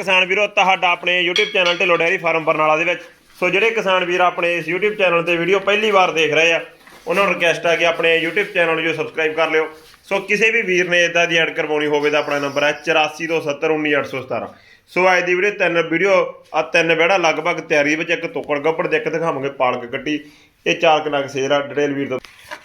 ਕਿਸਾਨ ਵੀਰੋ, ਤੁਹਾਡਾ ਆਪਣੇ YouTube channel Dhillon dairy farm Barnala ਦੇ ਵਿੱਚ। ਸੋ ਜਿਹੜੇ ਕਿਸਾਨ ਵੀਰ ਆਪਣੇ ਇਸ YouTube ਚੈਨਲ ਤੇ ਵੀਡੀਓ ਪਹਿਲੀ ਵਾਰ ਦੇਖ ਰਹੇ ਆ, ਉਹਨਾਂ ਨੂੰ ਰਿਕਵੈਸਟ ਆ ਕਿ ਆਪਣੇ YouTube ਚੈਨਲ ਨੂੰ ਜੋ ਸਬਸਕ੍ਰਾਈਬ ਕਰ ਲਿਓ। ਸੋ ਕਿਸੇ ਵੀ ਵੀਰ ਨੇ ਇਦਾਂ ਦੀ ਐਡ ਕਰਵਾਉਣੀ ਹੋਵੇ ਤਾਂ ਆਪਣਾ ਨੰਬਰ ਹੈ 8427191817 ਸੋ ਅੱਜ ਦੀ ਵੀਡੀਓ ਤਿੰਨ ਵੀਡੀਓ ਆ ਤਿੰਨ ਵਿਹੜਾ ਲਗਭਗ ਤਿਆਰੀ ਵਿੱਚ ਇੱਕ ਤੋਕੜ ਗੱਪੜ ਦੇ ਇੱਕ ਦਿਖਾਵਾਂਗੇ, ਪਾਲਕ ਕੱਟੀ ਇਹ ਚਾਰ ਕਨਾਕ ਸੇਰ ਡਿਟੇਲ ਵੀਰ ਤੋਂ।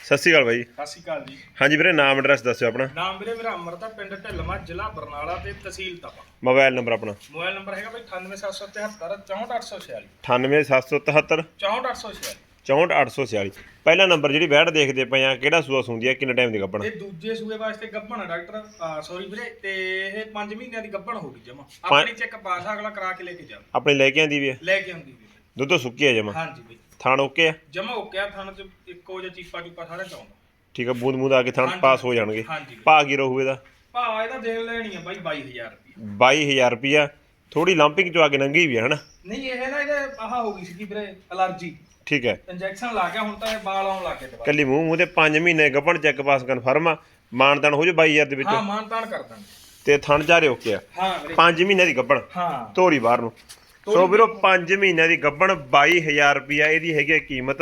ਸਤਿ ਸ਼੍ਰੀ ਅਕਾਲ ਬਾਈ। ਸਤਿ ਸ਼੍ਰੀ ਅਕਾਲ ਜੀ। ਹਾਂਜੀ ਵੀਰੇ ਨਾਮ ਐਡਰੈਸ ਦੱਸਿਓ ਆਪਣਾ। ਨਾਮ ਵੀਰੇ ਮੇਰਾ ਅਮਰਤਾ ਪਿੰਡ ਢਿੱਲਮਾ ਜ਼ਿਲ੍ਹਾ ਬਰਨਾਲਾ ਤੇ ਤਹਿਸੀਲ ਤਪਾ। ਮੋਬਾਈਲ ਨੰਬਰ ਆਪਣਾ। ਮੋਬਾਈਲ ਨੰਬਰ ਹੈਗਾ ਬਈ 98773 64846 98777 64846 64846 ਪਹਿਲਾ ਨੰਬਰ ਜਿਹੜੀ ਵੈੜ ਦੇਖਦੇ ਪਏ ਆ ਕਿਹੜਾ ਸੂਆ ਸੁੰਦੀ ਆ ਕਿੰਨੇ ਟਾਈਮ ਦੀ ਗੱਭਣ? ਇਹ ਦੂਜੇ ਸੂਏ ਵਾਸਤੇ ਗੱਭਣ ਆ ਡਾਕਟਰ ਸੌਰੀ ਵੀਰੇ ਤੇ ਇਹ 5 ਮਹੀਨਿਆਂ ਦੀ ਗੱਭਣ ਹੋ ਗਈ ਜਮਾ। ਆਪਣੀ ਚੈੱਕ ਪਾਸ ਅਗਲਾ ਕਰਾ ਕੇ ਲੈ ਕੇ ਜਾ ਆਪਣੀ ਲੈ ਕੇ ਆਂਦੀ ਵੀ ਆ? ਲੈ ਕੇ ਆਉਂਦੀ ਵੀਰੇ ਦੁੱਧ ਸੁੱਕੀ ਆ ਜਮਾ? ਹਾਂਜੀ ਬਈ। ਥਾਣ ਓਕੇ ਆ? ਜਮਾ ਹੋ ਗਿਆ ਥਣ ਚ ਇੱਕੋ ਜਿਹਾ ਚੀਪਾ ਚੂਪਾ ਸਾਰਾ ਚਾਉਂਦਾ ਠੀਕ ਆ ਬੂੰਦ ਬੂੰਦ ਆ ਕੇ ਥਾਣ ਹਾਂਜੀ। ਪਾਸ ਹੋ ਜਾਣਗੇ। ਹਾਂਜੀ। ਕੀ ਰਹੂ ਇਹਦਾ? ਭਾ ਇਹਦਾ ਦੇਖ ਲੈਣੀ ਆ ਬਾਈ 22000 ਰੁਪਏ 22000 ਰੁਪਿਆ ਥੋੜੀ ਲੰਪਿੰਗ ਚ ਆ ਕੇ ਨੰਗੀ ਵੀ ਆ ਹਨਾ? ਨਹੀਂ ਇਹ ਨਾ ਇਹਦੇ ਆਹ ਹੋ ਗਈ ਸੀ ਵੀਰੇ ਅਲਰਜੀ ਠੀਕ ਹੈ ਇੰਜੈਕਸ਼ਨ ਲਾ ਗਿਆ ਹੁਣ ਤਾਂ ਇਹ ਬਾਲ ਆਉਣ ਲੱਗ ਗਏ ਦੁਬਾਰਾ। ਕੱਲੀ ਮੂੰਹ ਮੂੰਹ ਤੇ 5 ਮਹੀਨੇ ਗੱਭਣ ਚੈੱਕ ਪਾਸ ਕਨਫਰਮ ਆ। ਮਾਨਦਾਨ ਹੋ ਜਾ 22000 ਦੇ ਵਿੱਚ। ਹਾਂ ਮਾਨ ਤਾਨ ਕਰ ਦਾਂਗੇ। ਤੇ ਥਣ ਚਾਰੇ ਓਕੇ ਆ। ਹਾਂ ਵੀਰੇ। 5 ਮਹੀਨੇ ਦੀ ਗੱਭਣ ਹਾਂ। ਧੋਰੀ ਬਾਹਰ ਨੂੰ। ਸੋ ਵੀਰੋ 5 ਮਹੀਨਿਆਂ ਦੀ ਗੱਭਣ 22000 ਰੁਪਿਆ ਇਹਦੀ ਹੈਗੀ ਕੀਮਤ।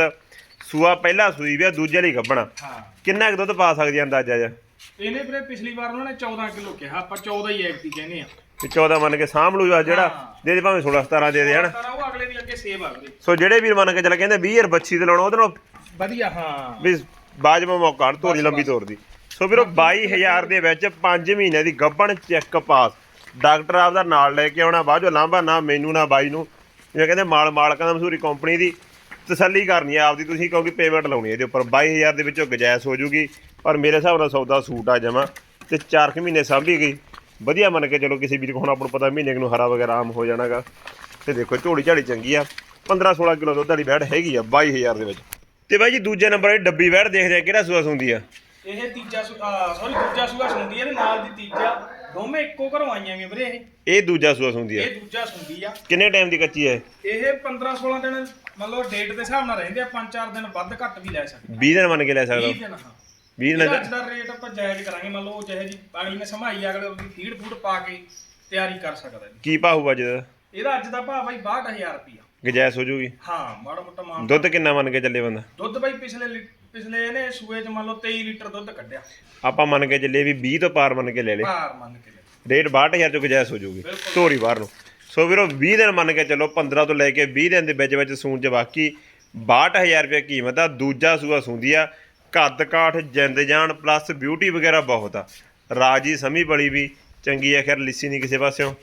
ਸੂਆ ਪਹਿਲਾ ਸੂਈ ਵੀ ਆ ਦੂਜੇ ਲਈ ਗੱਭਣ ਹਾਂ। ਕਿੰਨਾ ਕੁ ਦੁੱਧ ਪਾ ਸਕਦੀ ਆ ਅੰਦਾਜ਼ਾ ਜਾ ਇਹਨੇ ਵੀਰੇ ਪਿਛਲੀ ਵਾਰ ਉਹਨਾਂ ਨੇ 14 ਕਿਲੋ ਕਿਹਾ ਆਪਾਂ 14 ਹੀ ਐਕਟੀ ਕਹਿੰਦੇ ਆ। ਤੇ 14 ਮੰਨ ਕੇ ਸਾਂਭ ਲੂ ਜਿਹੜਾ। ਦੇ ਦੇ ਭਾਵੇਂ 16 17 ਦੇ ਦੇ ਹਨਾ ਉਹ ਅਗਲੇ ਦੀ ਅੱਗੇ ਸੇਵ ਆ ਸੋ ਜਿਹੜੇ ਵੀਰ ਮੰਨ ਕੇ ਚੱਲ ਕਹਿੰਦੇ 20000 ਬੱਚੀ ਤੇ ਲਾਉਣਾ ਉਹਦੇ ਨਾਲ ਵਧੀਆ ਹਾਂ। ਵੀ ਬਾਜਮਾ ਮੌਕਾ ਤੋਰੀ ਲੰਬੀ ਤੋਰਦੀ ਸੋ ਵੀਰੋ 22000 ਦੇ ਵਿੱਚ 5 ਮਹੀਨੇ ਦੀ ਗੱਭਣ ਚੈੱਕ ਪਾਸ। ਡਾਕਟਰ ਆਪ ਦਾ ਨਾਲ ਲੈ ਕੇ ਆਉਣਾ, ਬਾਅਦੋਂ ਲਾਂਭਾ ਨਾ ਮੈਨੂੰ, ਨਾ ਬਾਈ ਨੂੰ। ਜਿਵੇਂ ਕਹਿੰਦੇ ਮਾਲ ਮਾਲਕਾਂ ਦਾ ਮਸੂਰੀ ਕੰਪਨੀ ਦੀ ਤਸੱਲੀ ਕਰਨੀ ਆ ਆਪਦੀ, ਤੁਸੀਂ ਕਿਉਂਕਿ ਪੇਮੈਂਟ ਲਾਉਣੀ ਹੈ ਇਹਦੇ ਉੱਪਰ। 22000 ਦੇ ਵਿੱਚੋਂ ਗੁਜਾਇਸ਼ ਹੋ ਜੂਗੀ, ਪਰ ਮੇਰੇ ਹਿਸਾਬ ਨਾਲ ਸੌਦਾ ਸੂਟ ਆ ਜਮਾ, ਤੇ 4 ਮਹੀਨੇ ਸਾਂਭੀ ਗਈ। ਵਧੀਆ ਮੰਨ ਕੇ ਚਲੋ ਕਿਸੇ ਵੀਰ ਕੋਲ ਹੁਣ ਆਪਾਂ ਨੂੰ ਪਤਾ ਮਹੀਨੇ ਨੂੰ ਹਰਾ ਵਗੈਰਾ ਆਮ ਹੋ ਜਾਣਾਗਾ। ਤੇ ਦੇਖੋ, ਝੋਲੀ ਝਾੜੀ ਚੰਗੀ ਆ। 15 16 ਕਿਲੋ ਦੁੱਧ ਵਾਲੀ ਵੈੜ ਹੈਗੀ ਆ 22000 ਦੇ ਵਿੱਚ। ਤੇ ਬਾਈ ਜੀ ਦੂਜੇ ਨੰਬਰ ਇਹ ਡੱਬੀ ਵੈੜ ਦੇਖਦੇ ਆ ਕਿਹੜਾ ਸੂਆ ਹੁੰਦੀ ਆ। ਇਹ ਤੀਜਾ ਸੌਰੀ ਦੂਜਾ ਸੂਆ ਸੁਣਦੀ ਹੈ ਤੇ ਨਾਲ ਦੀ ਤੀਜਾ। ਦੋਵੇਂ ਇੱਕੋ ਘਰੋਂ ਆਈਆਂ ਵੀ ਵੀਰੇ ਇਹ। ਇਹ ਦੂਜਾ ਸੂਆ ਹੁੰਦੀ ਆ। ਇਹ ਦੂਜਾ ਸੁਣਦੀ ਆ। ਕਿੰਨੇ ਟਾਈਮ ਦੀ ਕੱਚੀ ਹੈ ਇਹ? 15 16 ਦਿਨ ਮਤਲਬ ਡੇਟ ਦੇ ਹਿਸਾਬ ਨਾਲ ਰਹਿੰਦੇ ਆ 5-4 ਦਿਨ ਵੱਧ ਘੱਟ ਵੀ ਲੈ ਸਕਦੇ 20 ਦਿਨ ਮੰਨ ਕੇ ਲੈ ਸਕਦਾ। 20 ਦਿਨ ਹਾਂ। 20 ਇਹਦਾ ਦਿਨ ਅੱਜ ਦਾ ਰੇਟ ਆਪਾਂ ਜਾਇਜ਼ ਕਰਾਂਗੇ ਮੰਨ ਲਓ ਜਿਹੇ ਜੀ ਅਗਲੀ ਨੇ ਸਮਾਈ ਅਗਲੇ ਉਹਦੀ ਫੀਡ ਫੂਡ ਪਾ ਕੇ ਤਿਆਰੀ ਕਰ ਸਕਦਾ ਜੀ। ਕੀ ਭਾਅ ਹੋਊਗਾ ਜਿਹਦਾ ਇਹਦਾ ਅੱਜ ਦਾ ਭਾਅ ਬਾਈ 62000 ਰੁਪਿਆ ਗਜੈਸ ਹੋ ਜੂਗੀ। ਹਾਂ ਮਾੜਾ ਮੋਟਾ ਮਾਨ ਦੁੱਧ ਕਿੰਨਾ ਮੰਨ ਕੇ ਚੱਲੇ ਬੰਦਾ? ਦੁੱਧ ਬਾਈ ਪਿਛਲੇ ਲੀ- ਪਿਛਲੇ ਇਹਨੇ ਸੂਏ ਚ ਮੰਨ ਲਓ 23 ਲੀਟਰ ਦੁੱਧ ਕੱਢਿਆ। ਆਪਾਂ ਮੰਨ ਕੇ ਚੱਲੇ ਵੀ 20 ਤੋਂ ਪਾਰ ਮੰਨ ਕੇ ਲੈ ਲੇ। ਭਾਰ ਮੰਨ ਕੇ ਲੈ ਰੇਟ 62000 ਚੋਂ ਗਜੈਸ ਹੋ ਜੂਗੀ ਬਿਲਕੁਲ। ਧੋਰੀ ਬਾਹਰ ਨੂੰ। ਸੋ ਵੀਰੋ 20 ਦਿਨ ਮੰਨ ਕੇ ਚੱਲੋ 15 ਤੋਂ ਲੈ ਕੇ 20 ਦਿਨ ਦੇ ਵਿੱਚ ਵਿੱਚ ਸੂਣ ਚ ਬਾਕੀ 62000 ਰੁਪਏ ਕੀਮਤ ਆ। ਦੂਜਾ ਸੂਆ ਸੁੰਦੀ ਆ। ਕੱਦ ਕਾਠ ਜਿੰਦ ਜਾਨ ਪਲੱਸ ਬਿਊਟੀ ਵਗੈਰਾ ਬਹੁਤ ਆ। ਰਾਜੀ ਸਮੀ ਬੜੀ ਵੀ। ਚੰਗੀ ਆ ਖੈਰ ਲਿੱਸੀ ਨਹੀਂ ਕਿਸੇ ਪਾਸਿਓਂ।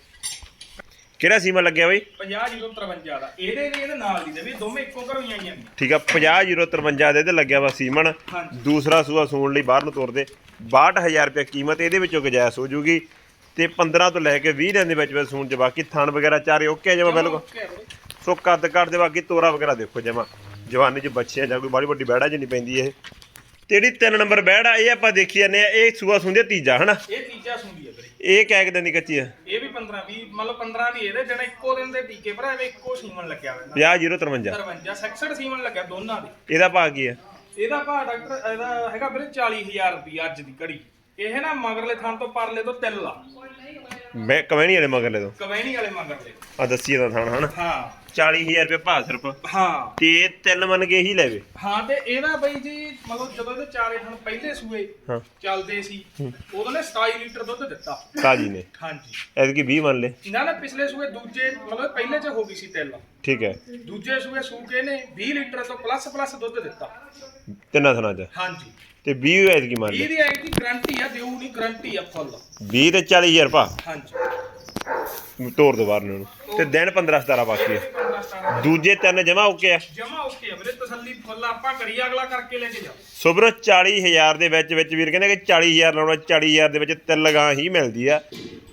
ਕਿਹੜਾ ਸੀਮਾ ਲੱਗਿਆ ਬਈ? 50053 ਦਾ। ਇਹਦੇ ਵੀ ਇਹਦੇ ਨਾਲ ਦੀ ਦੇ ਵੀ ਦੋਵੇਂ ਇੱਕੋ ਘਰੋਂ ਹੀ ਆਈਆਂ ਨੇ। ਠੀਕ ਆ 50053 ਦੇ ਤੇ ਲੱਗਿਆ ਵਾ ਸੀਮਨ ਦੂਸਰਾ ਸੂਆ ਸੂਣ ਲਈ ਬਾਹਰ ਨੂੰ ਤੋਰਦੇ 62000 ਰੁਪਏ ਕੀਮਤ ਇਹਦੇ ਵਿੱਚੋਂ ਗੁਜਾਇਸ਼ ਹੋ ਜੂਗੀ। ਤੇ 15 ਤੋਂ ਲੈ ਕੇ 20 ਦਿਨ ਦੇ ਵਿੱਚ ਵਿੱਚ ਸੂਣ ਚ ਬਾਕੀ ਥਣ ਵਗੈਰਾ ਚਾਰੇ ਓਕੇ ਜਮਾ ਬਿਲਕੁਲ। ਸੋ ਕੱਦ ਕੱਦ ਦੇ ਬਾਕੀ ਤੋਰਾ ਵਗੈਰਾ ਦੇਖੋ ਜਮਾ। ਜਵਾਨੀ ਚ ਬੱਚਿਆਂ ਜਾਂ ਕੋਈ ਬੜੀ ਵੱਡੀ ਬੈੜਾ ਚ ਨਹੀਂ ਪੈਂਦੀ ਇਹ। ਤੇ ਜਿਹੜੀ 3 ਨੰਬਰ ਬੈੜਾ ਇਹ ਆਪਾਂ ਦੇਖੀ ਜਾਂਦੇ ਆ ਇਹ ਸੂਆ ਸੁੰਦੇ ਤੀਜਾ ਹਨਾ? ਇਹ ਤੀਜਾ ਸੁੰਦੀ ਇਹ ਕਹਿ ਕੇ ਦਿਨ ਦੀ ਕੱਚੀ ਆ। ਇਹ ਵੀ 15 20 ਮਤਲਬ 15 ਦੀ ਇਹਦੇ ਜਿਹੜਾ ਇੱਕੋ ਦਿਨ ਦੇ ਟੀਕੇ ਭਰਾ ਐਵੇਂ ਇੱਕੋ ਸੀਮਨ ਲੱਗਿਆ ਹੋਇਆ 50053 53 66 ਸੀਮਨ ਲੱਗਿਆ ਦੋਨਾਂ ਦੇ। ਇਹਦਾ ਭਾਅ ਕੀ ਆ? ਇਹਦਾ ਭਾਅ ਡਾਕਟਰ ਇਹਦਾ ਹੈਗਾ ਵੀਰੇ 40000 ਰੁਪਏ ਅੱਜ ਦੀ ਘੜੀ। ਇਹ ਨਾ ਮਗਰਲੇ ਥਾਂ ਤੋਂ ਪਰਲੇ ਤੋਂ ਤਿੰਨ ਲਾ। ਮੈਂ ਕਮੈਣੀ ਵਾਲੇ ਮਗਰਲੇ ਤੋਂ। ਕਵੈਣੀ ਵਾਲੇ ਮਗਰਲੇ। ਆ ਦੱਸੀ ਇਹਦਾ ਥਣ ਹਨਾ? ਹਾਂ। 40000 ਰੁਪਏ ਭਾਅ ਸਿਰਫ। ਹਾਂ। ਤੇ ਤਿੰਨ ਮੰਨ ਕੇ ਹੀ ਲੈਵੇ ਹਾਂ ਤੇ ਇਹਦਾ ਬਈ ਜੀ ਮਤਲਬ ਜਦੋਂ ਇਹਦੇ ਚਾਰੇ ਥਣ ਪਹਿਲੇ ਸੂਏ ਹਾਂ। ਚੱਲਦੇ ਸੀ ਉਦੋਂ ਨੇ 27 ਲੀਟਰ ਦੁੱਧ ਦਿੱਤਾ। ਕਾਜੀ ਨੇ। ਹਾਂਜੀ। ਐਤਕੀ 20 ਮੰਨ ਲੈ। ਨਾ ਨਾ ਪਿਛਲੇ ਸੂਏ ਦੂਜੇ ਮਤਲਬ ਪਹਿਲੇ ਚ ਹੋ ਗਈ ਸੀ ਤਿੰਨ। ਠੀਕ ਹੈ। ਦੂਜੇ ਸੂਏ ਸੂਕੇ ਨੇ 20 ਲੀਟਰ ਤੋਂ ਪਲੱਸ ਪਲੱਸ ਦੁੱਧ ਦਿੱਤਾ। ਤਿੰਨਾਂ ਥਣਾ ਚ। ਹਾਂਜੀ। ਤੇ 20 ਐਤਕੀ ਮੰਨ ਲੈ। ਇਹਦੀ ਐਕ ਦੀ ਗਰੰਟੀ ਆ ਦਿਉ ਨਹੀਂ ਗਰੰਟੀ ਆ ਫੁੱਲ 20 ਤੇ 40000 ਭਾ ਹਾਂਜੀ। ਤੋੜ ਦੋ ਬਾਹਰ ਨੂੰ। ਇਹਨੂੰ। ਤੇ ਦਿਨ 15 17 ਬਾਕੀ ਹੈ ਦੂਜੇ ਤਿੰਨ ਜਮਾ ਓਕੇ ਆ। ਜਮਾ ਓਕੇ ਆ ਵੀਰੇ ਤਸੱਲੀ ਫੁੱਲ ਆਪਾਂ ਕਰੀ ਅਗਲਾ ਕਰਕੇ ਲੈ ਕੇ ਜਾਓ। ਸੋ ਵੀਰੋ 40000 ਦੇ ਵਿੱਚ ਵਿੱਚ ਵੀਰ ਕਹਿੰਦੇ ਕਿ 40000 ਲਾਉਣਾ 40000 ਦੇ ਵਿੱਚ ਤਿੰਨ ਲਗਾਂ ਹੀ ਮਿਲਦੀ ਆ।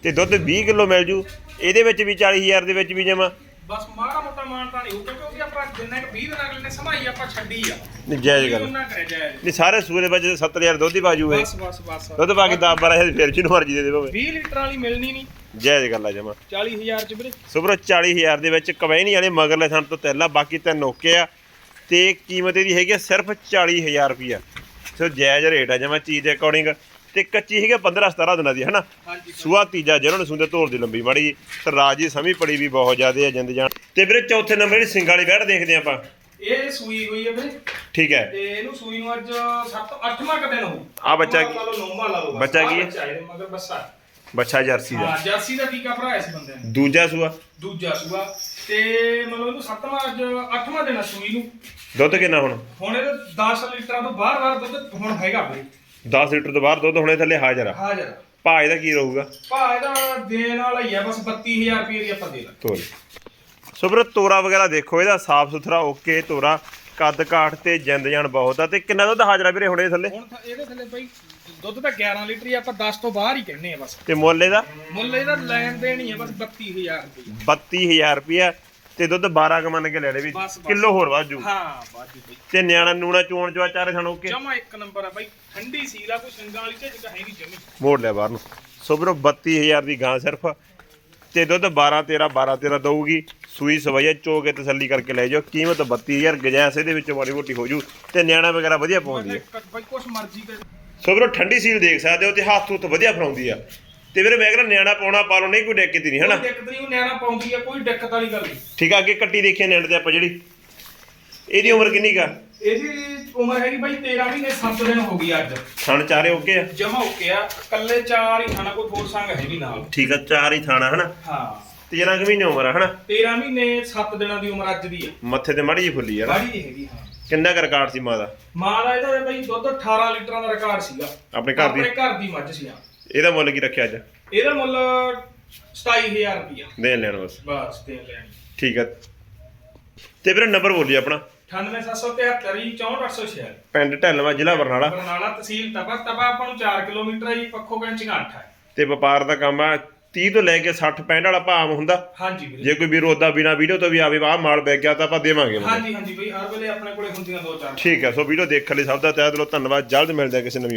ਤੇ ਦੁੱਧ 20 ਕਿਲੋ ਮਿਲ ਜੂ। ਇਹਦੇ ਵਿੱਚ ਵੀ 40000 ਦੇ ਵਿੱਚ ਵੀ ਜਮਾ ਬਸ ਮਾੜਾ ਮੋਟਾ ਮਾਨਤਾ ਨਹੀਂ ਹੋ ਕਿਉਂਕਿ ਉਹਦੀ ਆਪਾਂ ਜਿੰਨਾ ਕਿ 20 ਦਿਨ ਅਗਲੇ ਨੇ ਸਮਾਈ ਆਪਾਂ ਛੱਡੀ ਆ। ਨਹੀਂ ਜਾਇਜ਼ ਗੱਲ ਉਹਨਾਂ ਕਰੇ ਜਾਇਜ਼। ਨਹੀਂ ਸਾਰੇ ਦੇ ਵਿੱਚ 70000 ਦੁੱਧ ਹੀ ਬਾਜੂ ਹੈ ਬਸ ਬਸ ਬਸ ਦੁੱਧ ਪਾ ਕੇ 10 12000 ਫਿਰ ਜਿਹਨੂੰ ਮਰਜ਼ੀ ਦੇ ਦੇ ਭਾਵੇਂ। 20 ਲੀਟਰ ਵਾਲੀ ਮਿਲਣੀ ਨਹੀਂ। ਜਾਇਜ਼ ਗੱਲ ਆ ਜਮਾ। 40000 ਚ ਵੀਰੇ। ਸੋ ਵੀਰੋ 40000 ਦੇ ਵਿੱਚ ਕਵੈਣੀ ਵਾਲੇ ਮਗਰਲੇ ਥਣ ਤੋਂ ਆ ਬਾਕੀ ਤਿੰਨ ਓਕੇ ਆ। ਤੇ ਕੀਮਤ ਇਹਦੀ ਹੈਗੀ ਸਿਰਫ 40000 ਰੁਪਿਆ ਸੋ ਜਾਇਜ਼ ਰੇਟ ਆ ਜਮਾ ਚੀਜ਼ ਦੇ ਅਕੋਰਡਿੰਗ ਤੇ ਕੱਚੀ ਹੈਗੇ 15 17 ਦਿਨਾਂ ਦੀ ਹਨਾ? ਸੂਆ ਤੀਜਾ ਜਿਹਨਾਂ ਨੂੰ ਸੁੰਦੇ ਧੋਰ ਦੀ ਲੰਬੀ ਮਾੜੀ ਤੇ ਰਾਜ ਸਮੀ ਪੜੀ ਵੀ ਬਹੁਤ ਜ਼ਿਆਦੇ ਆ ਜਿੰਦ ਜਾਨ। ਤੇ ਵੀਰੇ ਚੌਥੇ ਨੰਬਰ ਜਿਹੜੀ ਸਿੰਘ ਵਾਲੀ ਵੈੜ ਦੇਖਦੇ ਆਪਾਂ। ਇਹ ਸੂਈ ਹੋਈ ਹੈ ਵੀਰੇ। ਠੀਕ ਹੈ। ਤੇ ਇਹਨੂੰ ਸੂਈ ਨੂੰ ਅੱਜ 7 8ਵਾਂ ਕ ਦਿਨ ਹੋ ਆਹ ਬੱਚਾ ਬਸ। ਬੱਚਾ ਕੀ ਹੈ? ਮਗਰ ਬੱਸਾ। ਬੱਚਾ ਜਰਸੀ ਦਾ। ਹਾਂ ਜਰਸੀ ਦਾ ਟੀਕਾ ਭਰਾਇਆ ਇਸ ਬੰਦੇ ਨੇ? ਦੂਜਾ ਸੂਆ। ਦੂਜਾ ਸੂਆ। ਤੇ ਮਤਲਬ ਇਹਨੂੰ 7ਵਾਂ ਅੱਜ 8ਵਾਂ ਦਿਨ ਆ ਸੂਈ ਨੂੰ। ਦੁੱਧ ਕਿੰਨਾ ਹੁਣ? ਹੁਣ ਇਹ 10 ਲੀਟਰਾਂ ਤੋਂ ਬਾਹਰ ਬਾਹਰ ਦੁੱਧ ਹੁਣ ਹੈਗਾ ਵੀਰੇ। 10 ਲੀਟਰ ਤੋਂ ਬਾਹਰ ਦੁੱਧ ਹੁਣੇ ਥੱਲੇ ਹਾਜ਼ਰ ਆ। ਹਾਜ਼ਰ ਭਾਅ ਇਹਦਾ ਕੀ ਰਹੂਗਾ? ਭਾ ਇਹਦਾ ਦੇਣ ਵਾਲਾ ਹੀ ਆ ਬਸ 32000 ਰੁਪਏ ਦੀ ਆਪਾਂ ਦੇ ਦਾਂ ਤੋਰ। ਸੋ ਵੀਰੇ ਤੋਰਾ ਵਗੈਰਾ ਦੇਖੋ ਇਹਦਾ ਸਾਫ਼ ਸੁਥਰਾ ਓਕੇ ਤੋਰਾ। ਕੱਦ ਕਾਠ ਤੇ ਜਿੰਦ ਜਾਨ ਬਹੁਤ ਆ। ਤੇ ਕਿੰਨਾ ਦੁੱਧ ਹਾਜ਼ਰਾ ਵੀਰੇ ਹੁਣੇ ਥੱਲੇ? ਹੁਣ ਇਹਦੇ ਥੱਲੇ ਬਈ ਦੁੱਧ ਤਾਂ 11 ਲੀਟਰ ਹੀ ਆਪਾਂ 10 ਤੋਂ ਬਾਹਰ ਹੀ ਕਹਿੰਨੇ ਆ ਬਸ। ਤੇ ਮੁੱਲ ਇਹਦਾ ਮੁੱਲ ਇਹਦਾ ਲੈਣ ਦੇਣ ਹੀ ਆ ਬਸ 32000 ਰੁਪਏ 32000 ਰੁਪਿਆ ਤੇ ਦੁੱਧ 12 ਕ ਮੰਨ ਕੇ ਲੈ ਲੈ ਵੀ ਬਸ, ਬਸ। ਕਿਲੋ ਹੋਰ ਵਾਜੂ ਹਾਂ ਬਾਜੀ ਬਈ। ਤੇ ਨਿਆਣਾ ਨੂਣਾ ਚੋਣ ਚਵਾ ਚਾਰੇ ਥਣ ਓਕੇ। ਜਮਾ ਇੱਕ ਨੰਬਰ ਆ ਬਈ ਠੰਡੀ ਸੀਲ ਆ ਕੋਈ ਸਿੰਗਾਂ ਵਾਲੀ ਝਿਜਕ ਹੈ ਨਹੀਂ ਜਮੀ। ਮੋੜ ਲਿਆ ਬਾਹਰ ਨੂੰ। ਸੋ ਵੀਰੋ 32000 ਦੀ ਗਾਂ ਸਿਰਫ। ਤੇ ਦੁੱਧ 12 13 12 13 ਦਊਗੀ। ਸੂਈ ਸਵਈਆ ਚੋ ਕੇ ਤਸੱਲੀ ਕਰਕੇ ਲੈ ਜਾਓ। ਕੀਮਤ 32000 ਗਜੈਸ ਇਹਦੇ ਵਿੱਚ ਮਾੜੀ ਮੋਟੀ ਹੋ ਜੂ। ਤੇ ਨਿਆਣਾ ਵਗੈਰਾ ਵਧੀਆ ਹੈ ਕ- ਬਈ ਕੁਛ ਮਰਜ਼ੀ ਕਰ। ਸੋ ਵੀਰੋ ਠੰਡੀ ਸੀਲ ਦੇਖ ਸਕਦੇ ਹੋ ਤੇ ਹੱਥ ਹੁੱਥ ਵਧੀਆ ਫੜਾਉਂਦੀ ਆ। ਤੇ ਵੀਰੇ ਮੈਂ ਕਹਿੰਦਾ ਨਿਆਣਾ ਪਾਉਣਾ ਪਾ ਲਓ ਨਹੀਂ ਕੋਈ ਦਿੱਕਤ ਹੀ ਨਹੀਂ ਹਨਾ? ਦਿੱਕਤ ਨਹੀਂ ਉਹ ਨਿਆਣਾ ਪਾਉਂਦੀ ਆ ਕੋਈ ਦਿੱਕਤ ਵਾਲੀ ਗੱਲ ਨਹੀਂ। ਠੀਕ ਆ ਅੱਗੇ ਕੱਟੀ ਦੇਖੀਏ ਨਿਆਣੇ ਤੇ ਆਪਾਂ ਜਿਹੜੀ। ਇਹਦੀ ਉਮਰ ਕਿੰਨੀ ਕਾ ਇਹਦੀ ਉਮਰ ਹੈਗੀ ਬਈ 13 ਮਹੀਨੇ 7 ਦਿਨ ਹੋ ਗਈ ਅੱਜ। ਥਣ ਚਾਰੇ ਓਕੇ ਆ? ਜਮਾ ਓਕੇ ਆ ਕੱਲੇ ਚਾਰ ਹੀ ਖਾਣਾ ਕੋਈ ਹੋਰ ਸੰਗ ਹੈ ਵੀ ਨਾਲ। ਠੀਕ ਆ ਚਾਰ ਹੀ ਥਾਣਾ ਹਨਾ? ਹਾਂ। 13 ਕੁ ਮਹੀਨੇ ਉਮਰ ਆ ਹਨਾ? 13 ਮਹੀਨੇ 7 ਦਿਨਾਂ ਦੀ ਉਮਰ ਅੱਜ ਦੀ ਆ। ਮੱਥੇ ਤੇ ਮਾੜੀ ਜਿਹੀ ਫੁੱਲੀ ਆ ਨਾ ਬਾੜੀ ਹੈਗੀ ਹਾਂ। ਕਿੰਨਾ ਕੁ ਰਿਕਾਰਡ ਸੀ ਮਾਂ ਦਾ? ਮਾਂ ਦਾ ਇਹਦਾ ਬਈ ਦੁੱਧ 18 ਲੀਟਰਾਂ ਦਾ ਰਿਕਾਰਡ ਸੀਗਾ। ਆਪਣੇ ਘਰ ਦੀ? ਆਪਣੇ ਘਰ ਦੀ ਮੱਝ ਸੀ ਆ ਇਹਦਾ ਮੁੱਲ ਕੀ ਰੱਖਿਆ ਅੱਜ? ਇਹਦਾ ਮੁੱਲ 27000 ਰੁਪਇਆ ਦੇਣ ਲੈਣ ਬਸ। ਬਸ ਦੇ ਲੈਣੀ। ਠੀਕ ਆ। ਤੇ ਵੀਰੇ ਨੰਬਰ ਬੋਲੀ ਆਪਣਾ। 98773 64806 ਪਿੰਡ ਢਲਵਾ ਜ਼ਿਲ੍ਹਾ ਬਰਨਾਲਾ। ਬਰਨਾਲਾ ਤਹਿਸੀਲ ਤਪਾ ਤਪਾ ਆਪਾਂ ਨੂੰ 4 ਕਿਲੋਮੀਟਰ ਹੈ ਜੀ ਪੱਖੋ ਗੰਚੀਆਂ 8 ਹੈ ਤੇ ਵਪਾਰ ਦਾ ਕੰਮ ਆ 30 ਤੋਂ ਲੈ ਕੇ 60 65 ਵਾਲਾ ਭਾਅ ਹੁੰਦਾ। ਹਾਂਜੀ ਵੀਰੇ। ਜੇ ਕੋਈ ਵੀਰ ਉਹਦਾ ਬਿਨਾ ਵੀਡੀਓ ਤੋਂ ਵੀ ਆਵੇ ਆਹ ਮਾਲ ਵਿਕ ਗਿਆ ਤਾਂ ਆਪਾਂ ਦੇਵਾਂਗੇ। ਹਾਂਜੀ ਹਾਂਜੀ ਬਈ ਹਰ ਵੇਲੇ ਆਪਣੇ ਕੋਲੇ ਹੁੰਦੀਆਂ ਦੋ ਚਾਰ। ਠੀਕ ਹੈ ਸੋ ਵੀਡੀਓ ਦੇਖਣ ਲਈ ਸਭ ਦਾ ਤਹਿ ਦਿਲੋਂ ਧੰਨਵਾਦ। ਜਲਦ ਮਿਲਦੇ ਹਾਂ ਕਿਸੇ ਨਵੀਂ